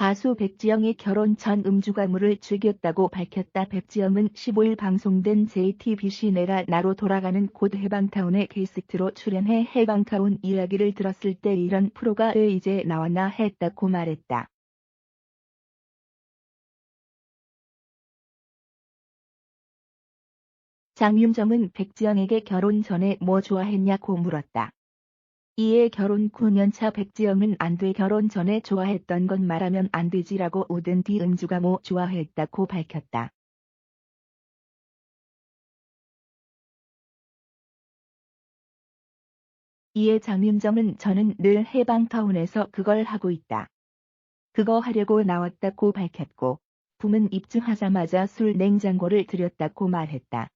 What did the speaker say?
가수 백지영이 결혼 전 음주가물을 즐겼다고 밝혔다. 백지영은 15일 방송된 JTBC 내라 나로 돌아가는 곳 해방타운의 게스트로 출연해 해방타운 이야기를 들었을 때 이런 프로가 왜 이제 나왔나 했다고 말했다. 장윤정은 백지영에게 결혼 전에 뭐 좋아했냐고 물었다. 이에 결혼 9년차 백지영은 안 돼 결혼 전에 좋아했던 건 말하면 안 되지라고 오든 뒤 음주가 뭐 좋아했다고 밝혔다. 이에 장윤정은 저는 늘 해방타운에서 그걸 하고 있다. 그거 하려고 나왔다고 밝혔고, 붐은 입증하자마자 술 냉장고를 들였다고 말했다.